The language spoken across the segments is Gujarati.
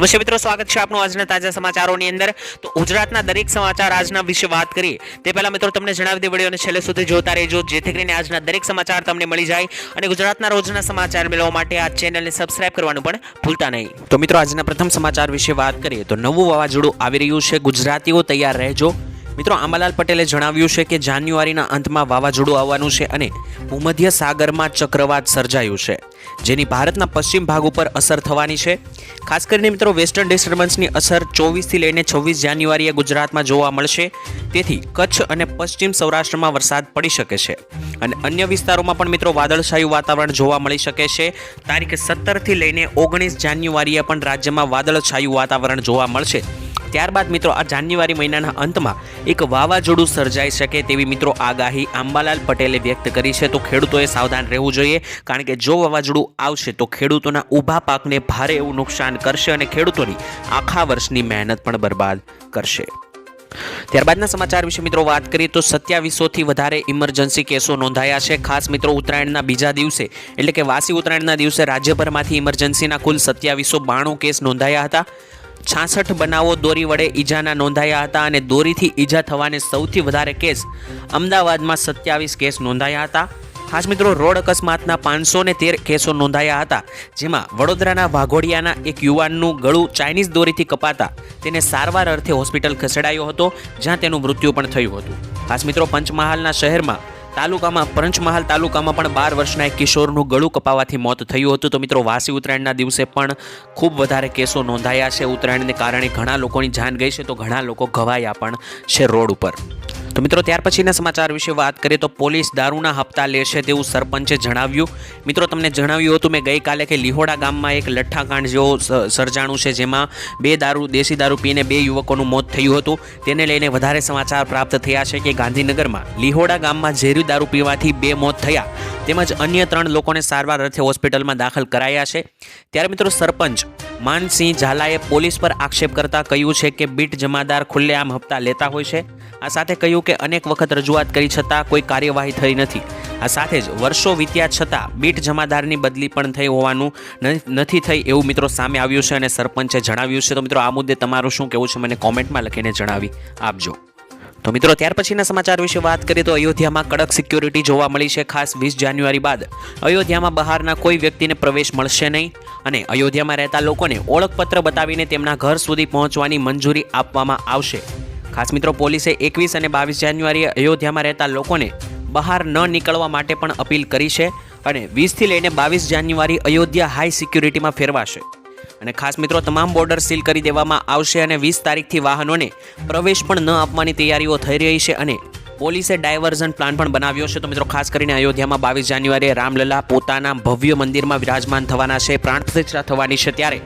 નમસ્તે મિત્રો સ્વાગત છે આપનું આજના તાજા સમાચારોની અંદર. તો ગુજરાતના દરેક સમાચાર આજના વિશે વાત કરીએ. તે પહેલા મિત્રો તમને જણાવી દે વિડીયોને છેલ્લે સુધી જોતા રહેજો, જેથી કરીને આજના દરેક સમાચાર તમને મળી જાય અને ગુજરાતના રોજના સમાચાર મેળવવા માટે આ ચેનલને સબસ્ક્રાઇબ કરવાનું પણ ભૂલતા નહીં. તો મિત્રો આજના પ્રથમ સમાચાર વિશે વાત કરીએ તો નવું વાવાઝોડું આવી રહ્યું છે. ગુજરાતીઓ તૈયાર રહેજો. મિત્રો, આંબાલાલ પટેલે જણાવ્યું છે કે જાન્યુઆરીના અંતમાં વાવાઝોડું આવવાનું છે અને ભૂમધ્ય સાગરમાં ચક્રવાત સર્જાયું છે, જેની ભારતના પશ્ચિમ ભાગ ઉપર અસર થવાની છે. ખાસ કરીને મિત્રો, વેસ્ટર્ન ડિસ્ટર્બન્સની અસર ચોવીસથી લઈને છવ્વીસ જાન્યુઆરીએ ગુજરાતમાં જોવા મળશે. તેથી કચ્છ અને પશ્ચિમ સૌરાષ્ટ્રમાં વરસાદ પડી શકે છે અને અન્ય વિસ્તારોમાં પણ મિત્રો વાદળછાયું વાતાવરણ જોવા મળી શકે છે. તારીખ સત્તરથી લઈને ઓગણીસ જાન્યુઆરીએ પણ રાજ્યમાં વાદળછાયું વાતાવરણ જોવા મળશે. ત્યારબાદ મિત્રો આ જાન્યુઆરી મહિનાના અંતમાં એક વાવાઝોડું સર્જાઈ શકે તેવી મિત્રો આગાહી આંબાલાલ પટેલે વ્યક્ત કરી છે. તો ખેડૂતોએ સાવધાન રહેવું જોઈએ કારણ કે જો વાવાઝોડું આવશે તો ખેડૂતોના ઊભા પાકને ભારે એવું નુકસાન કરશે અને ખેડૂતોની આખા વર્ષની મહેનત પણ બરબાદ કરશે. ત્યારબાદના સમાચાર વિશે મિત્રો વાત કરીએ તો સત્યાવીસોથી વધારે ઇમરજન્સી કેસો નોંધાયા છે. ખાસ મિત્રો ઉત્તરાયણના બીજા દિવસે એટલે કે વાસી ઉત્તરાયણના દિવસે રાજ્યભરમાંથી ઇમરજન્સીના કુલ સત્યાવીસો બાણું કેસ નોંધાયા હતા. છાસઠ બનાવો દોરી વડે ઈજાના નોંધાયા હતા અને દોરીથી ઈજા થવાને સૌથી વધારે કેસ અમદાવાદમાં સત્યાવીસ કેસ નોંધાયા હતા. ખાસ મિત્રો, રોડ અકસ્માતના પાંચસો ને તેર કેસો નોંધાયા હતા, જેમાં વડોદરાના વાઘોડિયાના એક યુવાનનું ગળું ચાઇનીઝ દોરીથી કપાતા તેને સારવાર અર્થે હોસ્પિટલ ખસેડાયો હતો, જ્યાં તેનું મૃત્યુ પણ થયું હતું. ખાસ મિત્રો, પંચમહાલના શહેરમાં તાલુકામાં પંચમહાલ તાલુકામાં પણ બાર વર્ષના એક કિશોરનું ગળું કપાવાથી મોત થયું હતું. તો મિત્રો, વાસી ઉત્તરાયણના દિવસે પણ ખૂબ વધારે કેસો નોંધાયા છે ઉત્તરાયણને કારણે ઘણા લોકોની જાન ગઈ છે. તો ઘણા લોકો ઘવાયા પણ છે રોડ ઉપર. તો મિત્રો, ત્યાર પછીના સમાચાર વિશે વાત કરીએ તો પોલીસ દારૂના હપ્તા લેશે તેવું સરપંચે જણાવ્યું. મિત્રો, તમને જણાવ્યું હતું, મેં ગઈકાલે કે લીહોડા ગામમાં એક લઠ્ઠાકાંડ જેવો સર્જાણું છે, જેમાં બે દારૂ, દેશી દારૂ પીને બે યુવકોનું મોત થયું હતું. તેને લઈને વધારે સમાચાર પ્રાપ્ત થયા છે કે ગાંધીનગરમાં લીહોડા ગામમાં ઝેરી દારૂ પીવાથી બે મોત થયા. તેમજ અન્ય ત્રણ લોકોને સારવાર અર્થે હોસ્પિટલમાં દાખલ કરાયા છે. ત્યારે મિત્રો, સરપંચ માનસિંહ ઝાલાએ પોલીસ પર આક્ષેપ કરતા કહ્યું છે કે બીટ જમાદાર ખુલ્લેઆમ હપ્તા લેતા હોય છે. આ સાથે કહ્યું કે અનેક વખત રજૂઆત કરી છતાં કોઈ કાર્યવાહી થઈ નથી. આ સાથે જ વર્ષો વીત્યા છતાં બીટ જમાદારની બદલી પણ થઈ હોવાનું નથી થઈ એવું મિત્રો સામે આવ્યું છે અને સરપંચે જણાવ્યું છે. તો મિત્રો, આ મુદ્દે તમારું શું કહેવું છે મને કોમેન્ટમાં લખીને જણાવી આપજો. તો મિત્રો, ત્યાર પછીના સમાચાર વિશે વાત કરીએ તો અયોધ્યામાં કડક સિક્યોરિટી જોવા મળી છે. ખાસ વીસ જાન્યુઆરી બાદ અયોધ્યામાં બહારના કોઈ વ્યક્તિને પ્રવેશ મળશે નહીં અને અયોધ્યામાં રહેતા લોકોને ઓળખપત્ર બતાવીને તેમના ઘર સુધી પહોંચવાની મંજૂરી આપવામાં આવશે. ખાસ મિત્રો, પોલીસે એકવીસ અને બાવીસ જાન્યુઆરીએ અયોધ્યામાં રહેતા લોકોને બહાર ન નીકળવા માટે પણ અપીલ કરી છે અને વીસથી લઈને બાવીસ જાન્યુઆરી અયોધ્યા હાઈ સિક્યુરિટીમાં ફેરવાશે. અને ખાસ મિત્રો, તમામ બોર્ડર સીલ કરી દેવામાં આવશે અને વીસ તારીખથી વાહનોને પ્રવેશ પણ ન આપવાની તૈયારીઓ થઈ રહી છે અને પોલીસે ડાયવર્ઝન પ્લાન પણ બનાવ્યો છે. તો મિત્રો, ખાસ કરીને અયોધ્યામાં બાવીસ જાન્યુઆરીએ રામલલા પોતાના ભવ્ય મંદિરમાં વિરાજમાન થવાના છે, પ્રાણ પ્રતિષ્ઠા થવાની છે ત્યારે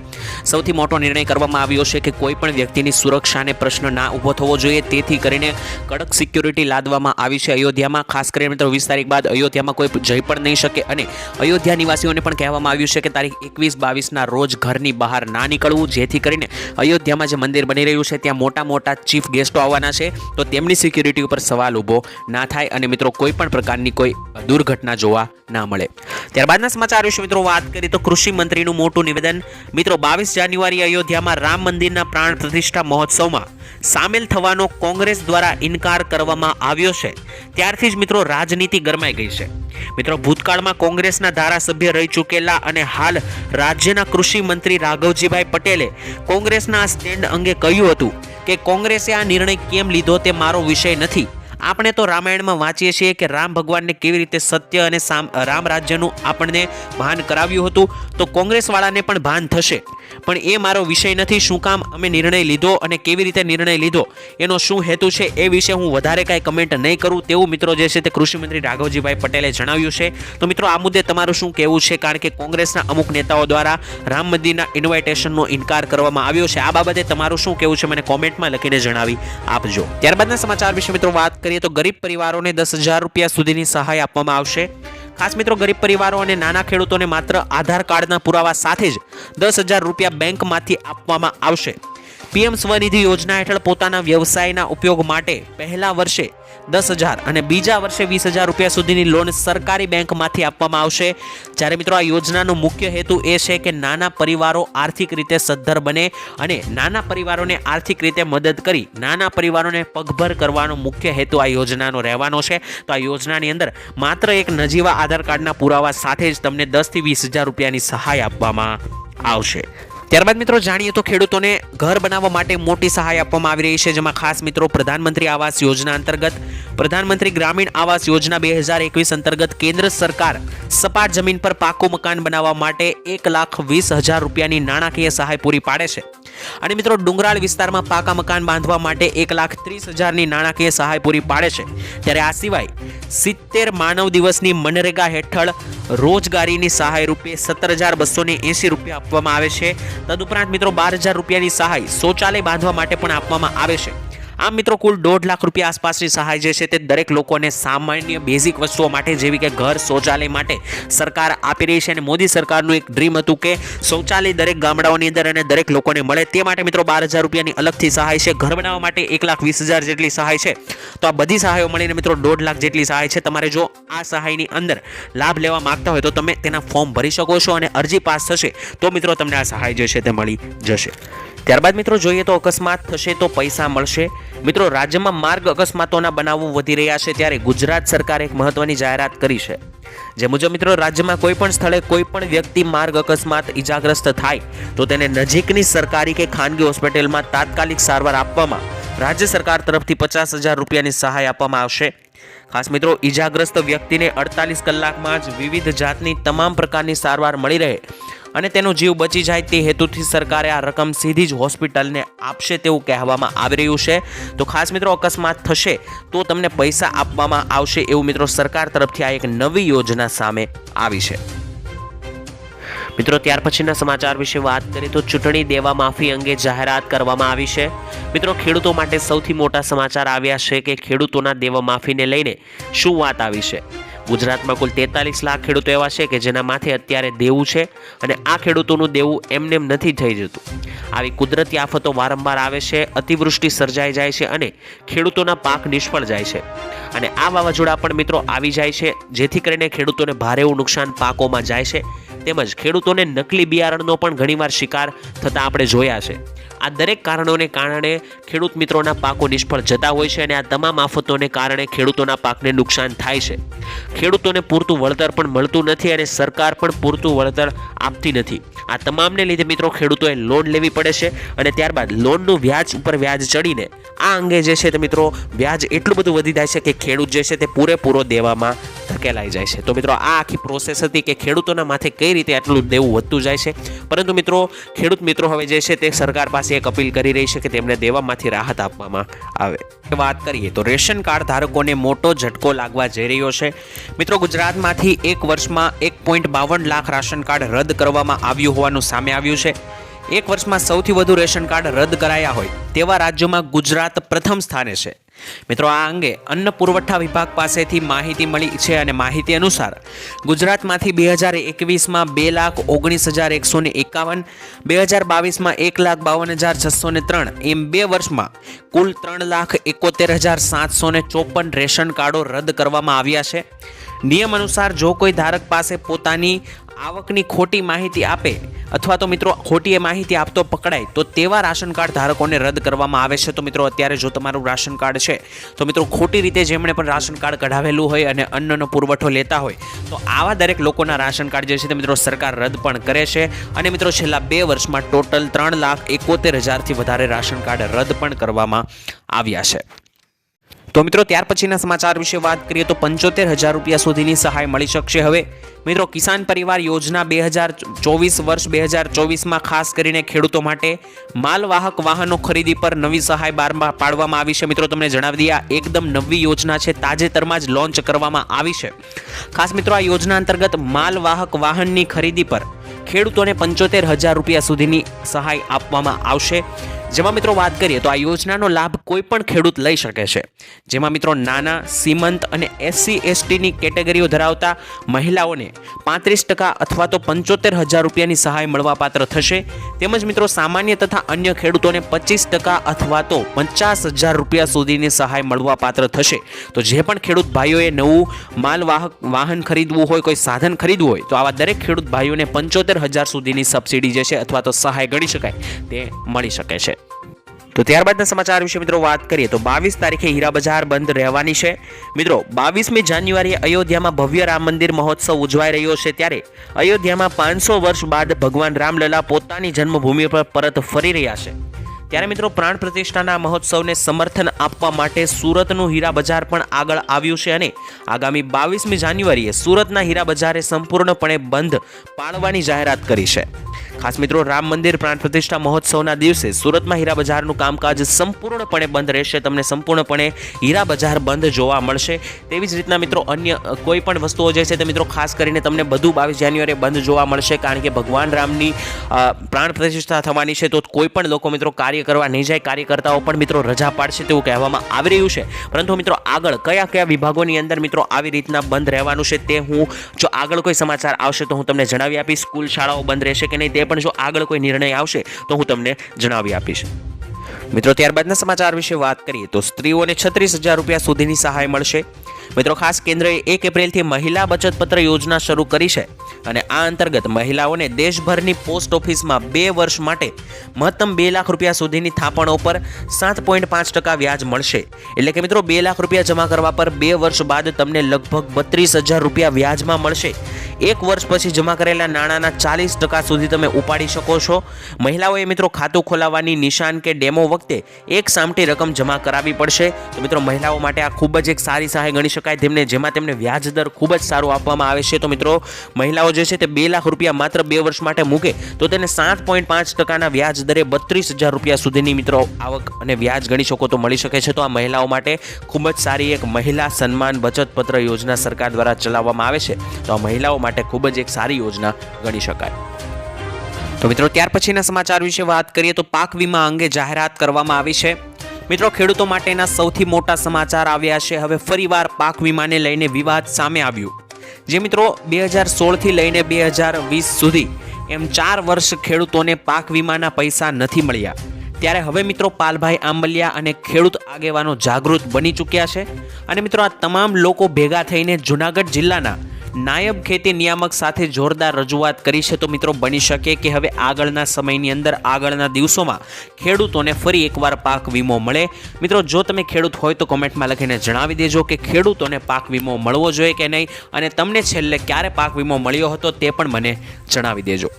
સૌથી મોટો નિર્ણય કરવામાં આવ્યો છે કે કોઈ પણ વ્યક્તિની સુરક્ષાને પ્રશ્ન ના ઊભો થવો જોઈએ. તેથી કરીને કડક સિક્યુરિટી લાદવામાં આવી છે અયોધ્યામાં. ખાસ કરીને મિત્રો વીસ તારીખ બાદ અયોધ્યામાં કોઈ જઈ પણ નહીં શકે અને અયોધ્યા નિવાસીઓને પણ કહેવામાં આવ્યું છે કે તારીખ એકવીસ બાવીસના રોજ ઘરની બહાર ના નીકળવું. જેથી કરીને અયોધ્યામાં જે મંદિર બની રહ્યું છે, ત્યાં મોટા મોટા ચીફ ગેસ્ટો આવવાના છે. તો તેમની સિક્યુરિટી ઉપર સવાલ ઊભો ના થાય અને મિત્રો કોઈ પણ પ્રકારની કોઈ દુર્ઘટના જોવા ના મળે. ત્યારબાદના સમાચાર વિશે મિત્રો વાત કરીએ તો કૃષિ મંત્રીનું મોટું નિવેદન. મિત્રો, બાવીસ જાન્યુઆરી અયોધ્યામાં રામ મંદિરના પ્રાણ પ્રતિષ્ઠા મહોત્સવમાં સામેલ થવાનો કોંગ્રેસ દ્વારા ઇનકાર કરવામાં આવ્યો છે. ત્યારથી જ મિત્રો રાજનીતિ ગરમાઈ ગઈ છે. મિત્રો, ભૂતકાળમાં કોંગ્રેસના ધારાસભ્ય રહી ચૂકેલા અને હાલ રાજ્યના કૃષિ મંત્રી રાઘવજીભાઈ પટેલે કોંગ્રેસના સ્ટેન્ડ અંગે કહ્યું હતું કે કોંગ્રેસે આ નિર્ણય કેમ લીધો તે મારો વિષય નથી. આપણે તો રામાયણમાં વાંચીએ છીએ કે રામ ભગવાનને કેવી રીતે સત્ય અને રામ રાજ્યનું આપણને ભાન કરાવ્યું હતું, તો કોંગ્રેસવાળાને પણ ભાન થશે. પણ એ મારો વિષય નથી શું કામ અમે નિર્ણય લીધો અને કેવી રીતે નિર્ણય લીધો, એનો શું હેતુ છે એ વિશે હું વધારે કાંઈ કમેન્ટ નહીં કરું. તેવું મિત્રો જે છે તે કૃષિમંત્રી રાઘવજીભાઈ પટેલે જણાવ્યું છે. તો મિત્રો આ મુદ્દે તમારું શું કહેવું છે? કારણ કે કોંગ્રેસના અમુક નેતાઓ દ્વારા રામ મંદિરના ઇન્વાઇટેશનનો ઇનકાર કરવામાં આવ્યો છે. આ બાબતે તમારું શું કહેવું છે? મને કોમેન્ટમાં લખીને જણાવી આપજો. ત્યારબાદના સમાચાર વિશે મિત્રો વાત કરીએ તો ગરીબ પરિવારોને દસ હજાર રૂપિયા સુધીની સહાય આપવામાં આવશે. ખાસ મિત્રો, ગરીબ પરિવારો અને નાના ખેડૂતોને માત્ર આધાર કાર્ડના પુરાવા સાથે જ દસ હજાર રૂપિયા બેંકમાંથી આપવામાં આવશે. પીએમ સ્વનિધિ યોજના હેઠળ પોતાના વ્યવસાયના ઉપયોગ માટે પહેલા વર્ષે દસ હજાર અને બીજા વર્ષે વીસ હજાર રૂપિયા સુધીની લોન સરકારી બેંકમાંથી આપવામાં આવશે. જ્યારે મિત્રો આ યોજનાનો મુખ્ય હેતુ એ છે કે નાના પરિવારો આર્થિક રીતે સદ્ધર બને અને નાના પરિવારોને આર્થિક રીતે મદદ કરી નાના પરિવારોને પગભર કરવાનો મુખ્ય હેતુ આ યોજનાનો રહેવાનો છે. તો આ યોજનાની અંદર માત્ર એક નજીવા આધાર કાર્ડના પુરાવા સાથે જ તમને દસથી વીસ હજાર રૂપિયાની સહાય આપવામાં આવશે. ત્યારબાદ મિત્રો જાણીએ તો ખેડૂતોને ઘર બનાવવા માટે મોટી સહાય આપવામાં આવી રહી છે, જેમાં ખાસ મિત્રો પ્રધાનમંત્રી આવાસ યોજના અંતર્ગત પ્રધાનમંત્રી ગ્રામીણ આવાસ યોજના બે હજાર એકવીસ અંતર્ગત કેન્દ્ર સરકાર સપાટ જમીન પર પાકું મકાન બનાવવા માટે એક લાખ વીસ હજાર રૂપિયાની નાણાકીય સહાય પૂરી પાડે છે. અને મિત્રો, ડુંગરાળ વિસ્તારમાં પાકા મકાન બાંધવા માટે એક લાખ ત્રીસ હજારની નાણાકીય સહાય પૂરી પાડે છે. ત્યારે આ સિવાય સિત્તેર માનવ દિવસની મનરેગા હેઠળ રોજગારીની સહાય રૂપે સત્તર હજાર બસો એંસી રૂપિયા આપવામાં આવે છે. તદુપરાંત મિત્રો, બાર હજાર રૂપિયાની સહાય શૌચાલય બાંધવા માટે પણ આપવામાં આવે છે. આમ મિત્રો કુલ દોઢ લાખ રૂપિયા આસપાસની સહાય જે છે તે દરેક લોકોને સામાન્ય બેઝિક વસ્તુઓ માટે, જેવી કે ઘર, શૌચાલય માટે સરકાર આપી રહી છે અને મોદી સરકારનું એક ડ્રીમ હતું કે શૌચાલય દરેક ગામડાઓની અંદર અને દરેક લોકોને મળે. તે માટે મિત્રો બાર હજાર રૂપિયાની અલગથી સહાય છે. ઘર બનાવવા માટે એક લાખ વીસ હજાર જેટલી સહાય છે. તો આ બધી સહાયો મળીને મિત્રો દોઢ લાખ જેટલી સહાય છે. તમારે જો આ સહાયની અંદર લાભ લેવા માંગતા હોય તો તમે તેના ફોર્મ ભરી શકો છો અને અરજી પાસ થશે તો મિત્રો તમને આ સહાય જે છે તે મળી જશે. ત્યારબાદ મિત્રો જોઈએ તો અકસ્માત થશે તો પૈસા મળશે. મિત્રો, રાજ્યમાં માર્ગ અકસ્માતોના બનાવો વધી રહ્યા છે ત્યારે ગુજરાત સરકારે એક મહત્વની જાહેરાત કરી છે. જે મુજબ મિત્રો, રાજ્યમાં કોઈ પણ સ્થળે કોઈ પણ વ્યક્તિ માર્ગ અકસ્માત ઈજાગ્રસ્ત થાય, તો તેને નજીકની સરકારી કે ખાનગી હોસ્પિટલમાં તાત્કાલિક સારવાર આપવામાં રાજ્ય સરકાર તરફથી પચાસ હજાર રૂપિયાની સહાય આપવામાં આવશે. ખાસ મિત્રો, ઈજાગ્રસ્ત વ્યક્તિને અડતાલીસ કલાકમાં જ વિવિધ જાતની તમામ પ્રકારની સારવાર મળી રહે. અને તેનો જીવ બચી જાય તે હેતુથી સરકારે આ રકમ સીધી જ હોસ્પિટલને આપશે તેવું કહેવામાં આવી રહ્યું છે. તો ખાસ મિત્રો, અકસ્માત થશે તો તમને પૈસા આપવામાં આવશે એવું મિત્રો સરકાર તરફથી આ એક નવી યોજના સામે આવી છે. મિત્રો, ત્યાર પછીના સમાચાર વિશે વાત કરીએ તો ચૂંટણી દેવા માફી અંગે જાહેરાત કરવામાં આવી છે. મિત્રો, ખેડૂતો માટે સૌથી મોટા સમાચાર આવ્યા છે કે ખેડૂતોના દેવા માફીને લઈને શું વાત આવી છે? ગુજરાતમાં કુલ તેતાલીસ લાખ ખેડૂતો એવા છે કે જેના માથે અત્યારે દેવું છે અને આ ખેડૂતોનું દેવું એમનેમ નથી થઈ જતું. આવી કુદરતી આફતો વારંવાર આવે છે, અતિવૃષ્ટિ સર્જાઈ જાય છે અને ખેડૂતોના પાક નિષ્ફળ જાય છે. અને આ વાવાઝોડા પણ મિત્રો આવી જાય છે, જેથી કરીને ખેડૂતોને ભારે એવું નુકસાન પાકોમાં જાય છે. તેમજ ખેડૂતોને નકલી બિયારણનો પણ ઘણીવાર શિકાર થતાં આપણે જોયા છે. આ દરેક કારણોને કારણે ખેડૂત મિત્રોના પાકો નિષ્ફળ જતા હોય છે અને આ તમામ આફતોને કારણે ખેડૂતોના પાકને નુકસાન થાય છે. ખેડૂતોને પૂરતું વળતર પણ મળતું નથી અને સરકાર પણ પૂરતું વળતર આપતી નથી. આ તમામને લીધે મિત્રો ખેડૂતોએ લોન લેવી પડે છે અને ત્યારબાદ લોનનું વ્યાજ ઉપર વ્યાજ ચડીને આ અંગે જે છે તે મિત્રો વ્યાજ એટલું બધું વધી જાય છે કે ખેડૂત જે છે તે પૂરેપૂરો દેવામાં ધકેલાઈ જાય છે. તો મિત્રો આ આખી પ્રોસેસ હતી કે ખેડૂતોના માથે કઈ રીતે આટલું દેવું વધતું જાય છે? પરંતુ મિત્રો ખેડૂત મિત્રો હવે જે છે તે સરકાર પાસે એક અપીલ કરી રહી છે કે તેમને દેવામાંથી રાહત આપવામાં આવે. વાત કરીએ તો રેશન કાર્ડ ધારકોને મોટો ઝટકો લાગવા જઈ રહ્યો છે. મિત્રો ગુજરાતમાંથી એક વર્ષમાં એક પોઈન્ટ બાવન લાખ રાશન કાર્ડ રદ કરવામાં આવ્યું હોવાનું સામે આવ્યું છે. એક વર્ષમાં સૌથી વધુ રેશન કાર્ડ રદ કરાયા હોય તેવા રાજ્યોમાં ગુજરાત પ્રથમ સ્થાને છે. મિત્રો, આ અંગે અન્ન પુરવઠા વિભાગ પાસેથી માહિતી મળી છે અને માહિતી અનુસાર ગુજરાતમાંથી બે હજાર એકવીસમાં બે લાખ ઓગણીસ હજાર એકસો ને એકાવન, બે હજાર બાવીસમાં એક લાખ બાવન હજાર છસો ને ત્રણ એમ બે વર્ષમાં કુલ ત્રણ લાખ એકોતેર હજાર સાતસો ને ચોપન રેશન કાર્ડો રદ કરવામાં આવ્યા છે. નિયમ અનુસાર જો કોઈ ધારક પાસે પોતાની આવકની ખોટી માહિતી આપે અથવા તો મિત્રો ખોટી એ માહિતી આપતો પકડાય, તો તેવા રાશન કાર્ડ ધારકોને રદ કરવામાં આવે છે. તો મિત્રો અત્યારે જો તમારું રાશન કાર્ડ છે, તો મિત્રો ખોટી રીતે જેમણે પણ રાશન કાર્ડ કઢાવેલું હોય અને અન્નનો પુરવઠો લેતા હોય, તો આવા દરેક લોકોના રાશન કાર્ડ જે છે તે મિત્રો સરકાર રદ પણ કરે છે. અને મિત્રો છેલ્લા બે વર્ષમાં ટોટલ ત્રણ લાખ એકોતેર હજારથી વધારે રાશન કાર્ડ રદ પણ કરવામાં આવ્યા છે. તો મિત્રો ત્યાર પછીના સમાચાર વિશે વાત કરીએ તો પંચોતેર હજાર રૂપિયા સુધીની સહાય મળી શકશે હવે. મિત્રો, કિસાન પરિવાર યોજના બે હજાર ચોવીસ, વર્ષ બે હજાર ચોવીસમાં ખાસ કરીને ખેડૂતો માટે માલવાહક વાહનો ખરીદી પર નવી સહાય બારમાં પાડવામાં આવી છે. મિત્રો, તમને જણાવી દઈએ એકદમ નવી યોજના છે. તાજેતરમાં જ લોન્ચ કરવામાં આવી છે. ખાસ મિત્રો, આ યોજના અંતર્ગત માલવાહક વાહનની ખરીદી પર ખેડૂતોને પંચોતેર હજાર રૂપિયા સુધીની સહાય આપવામાં આવશે. જેમાં મિત્રો વાત કરીએ તો આ યોજનાનો લાભ કોઈ પણ ખેડૂત લઈ શકે છે. જેમાં મિત્રો નાના, સીમંત અને એસસી એસટીની કેટેગરીઓ ધરાવતા મહિલાઓને પાંત્રીસ ટકા અથવા તો પંચોતેર હજાર રૂપિયાની સહાય મળવાપાત્ર થશે. તેમજ મિત્રો સામાન્ય તથા અન્ય ખેડૂતોને પચીસ ટકા અથવા તો પચાસ હજાર રૂપિયા સુધીની સહાય મળવાપાત્ર થશે. તો જે પણ ખેડૂત ભાઈઓએ નવું માલવાહક વાહન ખરીદવું હોય, કોઈ સાધન ખરીદવું હોય, તો આવા દરેક ખેડૂત ભાઈઓને પંચોતેર હજાર સુધીની સબસિડી જે છે અથવા તો સહાય ગણી શકાય, તે મળી શકે છે. તો ત્યારબાદના સમાચાર વિશે મિત્રો વાત કરીએ તો બાવીસ તારીખે હીરા બજાર બંધ રહેવાની છે. મિત્રો, બાવીસમી જાન્યુઆરીએ અયોધ્યામાં ભવ્ય રામ મંદિર મહોત્સવ ઉજવાઈ રહ્યો છે ત્યારે અયોધ્યામાં પાંચસો વર્ષ બાદ ભગવાન રામલલા પોતાની જન્મભૂમિ પર પરત ફરી રહ્યા છે. ત્યારે મિત્રો પ્રાણ પ્રતિષ્ઠાના મહોત્સવને સમર્થન આપવા માટે સુરતનું હીરા બજાર પણ આગળ આવ્યું છે અને આગામી બાવીસમી જાન્યુઆરીએ સુરતના હીરા બજારે સંપૂર્ણપણે બંધ પાળવાની જાહેરાત કરી છે. ખાસ મિત્રો, રામ મંદિર પ્રાણ પ્રતિષ્ઠા મહોત્સવના દિવસે સુરતમાં હીરા બજારનું કામકાજ સંપૂર્ણપણે બંધ રહેશે. તમને સંપૂર્ણપણે હીરા બજાર બંધ જોવા મળશે. તેવી જ રીતના મિત્રો, અન્ય કોઈ પણ વસ્તુઓ જે છે તે મિત્રો, ખાસ કરીને તમને બધું બાવીસ જાન્યુઆરીએ બંધ જોવા મળશે. કારણ કે ભગવાન રામની પ્રાણ પ્રતિષ્ઠા થવાની છે તો કોઈ પણ લોકો મિત્રો કાર્ય કરવા નહીં જાય કાર્યકર્તાઓ પણ મિત્રો રજા પાડશે તેવું કહેવામાં આવી રહ્યું છે. પરંતુ મિત્રો આગળ કયા કયા વિભાગોની અંદર મિત્રો આવી રીતના બંધ રહેવાનું છે તે હું, જો આગળ કોઈ સમાચાર આવશે તો હું તમને જણાવી આપીશ. સ્કૂલ શાળાઓ બંધ રહેશે કે નહીં તે પણ જો આગળ કોઈ નિર્ણય આવશે તો હું તમને જણાવી આપીશ. મિત્રો ત્યારબાદના સમાચાર વિશે વાત કરીએ તો સ્ત્રીઓને છત્રીસ હજાર રૂપિયા સુધીની સહાય મળશે. મિત્રો ખાસ કેન્દ્રએ એક એપ્રિલથી મહિલા બચત પત્ર યોજના શરૂ કરી છે. અને આ અંતર્ગત મહિલાઓને દેશભરની પોસ્ટ ઓફિસમાં બે વર્ષ માટે મહત્તમ બે લાખ રૂપિયા સુધીની થાપણો પર સાત પોઈન્ટ પાંચ ટકા વ્યાજ મળશે. એટલે કે મિત્રો, બે લાખ રૂપિયા જમા કરવા પર બે વર્ષ બાદ તમને લગભગ બત્રીસ હજાર રૂપિયા વ્યાજમાં મળશે. એક વર્ષ પછી જમા કરેલા નાણાંના ચાલીસ ટકા સુધી તમે ઉપાડી શકો છો. મહિલાઓએ મિત્રો ખાતું ખોલાવવાની નિશાન કે ડેમો વખતે એક સામટી રકમ જમા કરાવવી પડશે. તો મિત્રો, મહિલાઓ માટે આ ખૂબ જ એક સારી સહાય ગણી શકાય. તેમને, જેમાં તેમને વ્યાજ દર ખૂબ જ સારું આપવામાં આવે છે. તો મિત્રો, મહિલાઓ જે છે તે બે લાખ રૂપિયા માત્ર બે વર્ષ માટે મૂકે, તો તેને સાત પોઈન્ટ પાંચ ટકાના વ્યાજ દરે બત્રીસ હજાર રૂપિયા સુધીની મિત્રો આવક અને વ્યાજ ગણી શકો તો મળી શકે છે. તો આ મહિલાઓ માટે ખૂબ જ સારી એક મહિલા સન્માન બચત પત્ર યોજના સરકાર દ્વારા ચલાવવામાં આવે છે. તો આ મહિલાઓ માટે ખૂબ જ એક સારી યોજના ગણી શકાય. તો મિત્રો, ત્યાર પછીના સમાચાર વિશે વાત કરીએ તો પાક વીમા અંગે જાહેરાત કરવામાં આવી છે. મિત્રો, ખેડૂતો માટેના સૌથી મોટા સમાચાર આવ્યા છે. હવે ફરીવાર પાક વીમાને લઈને વિવાદ સામે આવ્યું. જે મિત્રો બે હજાર સોળથી લઈને બે હજાર વીસ સુધી એમ ચાર વર્ષ ખેડૂતોને પાક વીમાના પૈસા નથી મળ્યા. ત્યારે હવે મિત્રો પાલભાઈ આંબલિયા અને ખેડૂત આગેવાનો જાગૃત બની ચૂક્યા છે. અને મિત્રો આ તમામ લોકો ભેગા થઈને જુનાગઢ જિલ્લાના નાયબ ખેતી નિયામક સાથે જોરદાર રજૂઆત કરી છે તો મિત્રો બની શકે કે હવે આગળના સમયની અંદર, આગળના દિવસોમાં ખેડૂતોને ફરી એકવાર પાક વીમો મળે. મિત્રો, જો તમે ખેડૂત હોય તો કોમેન્ટમાં લખીને જણાવી દેજો કે ખેડૂતોને પાક વીમો મળવો જોઈએ કે નહીં અને તમને છેલ્લે ક્યારે પાક વીમો મળ્યો હતો તે પણ મને જણાવી દેજો.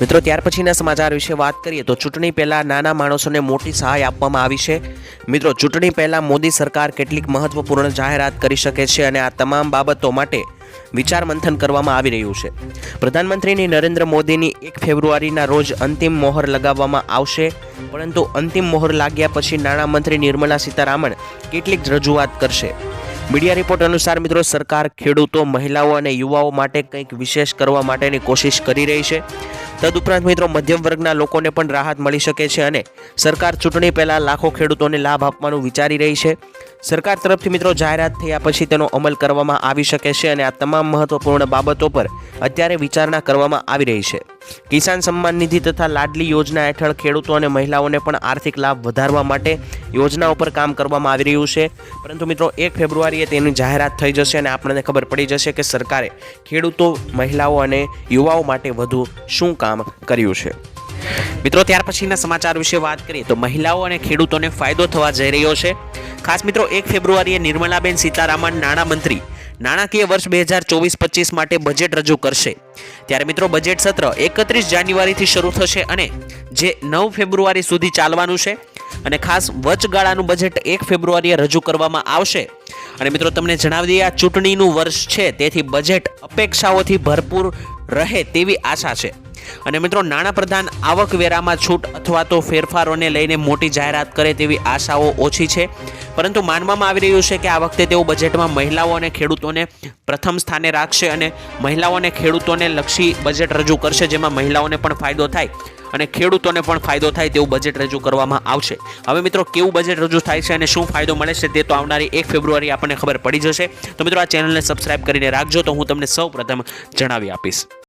મિત્રો, ત્યાર પછીના સમાચાર વિશે વાત કરીએ તો ચૂંટણી પહેલાં નાના માણસોને મોટી સહાય આપવામાં આવી છે. મિત્રો, ચૂંટણી પહેલાં મોદી સરકાર કેટલીક મહત્વપૂર્ણ જાહેરાત કરી શકે છે અને આ તમામ બાબતો માટે વિચાર મંથન કરવામાં આવી રહ્યું છે. પ્રધાનમંત્રીની નરેન્દ્ર મોદીની એક ફેબ્રુઆરીના રોજ અંતિમ મોહર લગાવવામાં આવશે, પરંતુ અંતિમ મોહર લાગ્યા પછી નાણામંત્રી નિર્મલા સીતારામન કેટલીક રજૂઆત કરશે. મીડિયા રિપોર્ટ અનુસાર મિત્રો, સરકાર ખેડૂતો, મહિલાઓ અને યુવાઓ માટે કંઈક વિશેષ કરવા માટેની કોશિશ કરી રહી છે. તદુપરાંત મિત્રો મધ્યમ વર્ગના લોકોને પણ રાહત મળી શકે છે અને સરકાર ચૂંટણી પહેલાં લાખો ખેડૂતોને લાભ આપવાનું વિચારી રહી છે. સરકાર તરફથી મિત્રો જાહેરાત થયા પછી તેનો અમલ કરવામાં આવી શકે છે અને આ તમામ મહત્વપૂર્ણ બાબતો પર અત્યારે વિચારણા કરવામાં આવી રહી છે. કિસાન સન્માન નિધિ તથા લાડલી યોજના હેઠળ ખેડૂતો અને મહિલાઓને પણ આર્થિક લાભ વધારવા માટે યોજનાઓ પર કામ કરવામાં આવી રહ્યું છે. પરંતુ મિત્રો એક ફેબ્રુઆરીએ તેની જાહેરાત થઈ જશે અને આપણને ખબર પડી જશે કે સરકારે ખેડૂતો, મહિલાઓ અને યુવાઓ માટે વધુ શું કામ કર્યું છે. મિત્રો, ત્યાર પછીના સમાચાર વિશે વાત કરીએ તો મહિલાઓ અને ખેડૂતોને ફાયદો થવા જઈ રહ્યો છે. ખાસ મિત્રો, એક ફેબ્રુઆરીએ નિર્મલાબેન સીતારામન નાણામંત્રી નાણાકીય વર્ષ બે હજાર ચોવીસ પચીસ માટે બજેટ રજૂ કરશે. ત્યારે મિત્રો, બજેટ સત્ર એકત્રીસ જાન્યુઆરીથી શરૂ થશે અને જે નવ ફેબ્રુઆરી સુધી ચાલવાનું છે અને ખાસ વચગાળાનું બજેટ એક ફેબ્રુઆરીએ રજૂ કરવામાં આવશે. અને મિત્રો, તમને જણાવી દઈએ, આ ચૂંટણીનું વર્ષ છે, તેથી બજેટ અપેક્ષાઓથી ભરપૂર રહે તેવી આશા છે. અને મિત્રો, નાણાપ્રધાન આવકવેરામાં છૂટ અથવા તો ફેરફારોને લઈને મોટી જાહેરાત કરે તેવી આશાઓ ઓછી છે. પરંતુ માનવામાં આવી રહ્યું છે કે આ વખતે તેઓ બજેટમાં મહિલાઓ અને ખેડૂતોને પ્રથમ સ્થાને રાખશે અને મહિલાઓ અને ખેડૂતોને લક્ષી બજેટ રજૂ કરશે, જેમાં મહિલાઓને પણ ફાયદો થાય અને ખેડૂતોને પણ ફાયદો થાય તેવું બજેટ રજૂ કરવામાં આવશે. હવે મિત્રો, કેવું બજેટ રજૂ થાય છે અને શું ફાયદો મળે છે તે તો આવનારી એક ફેબ્રુઆરી આપણને ખબર પડી જશે. તો મિત્રો, આ ચેનલને સબસ્ક્રાઇબ કરીને રાખજો. તો હું તમને સૌ જણાવી આપીશ.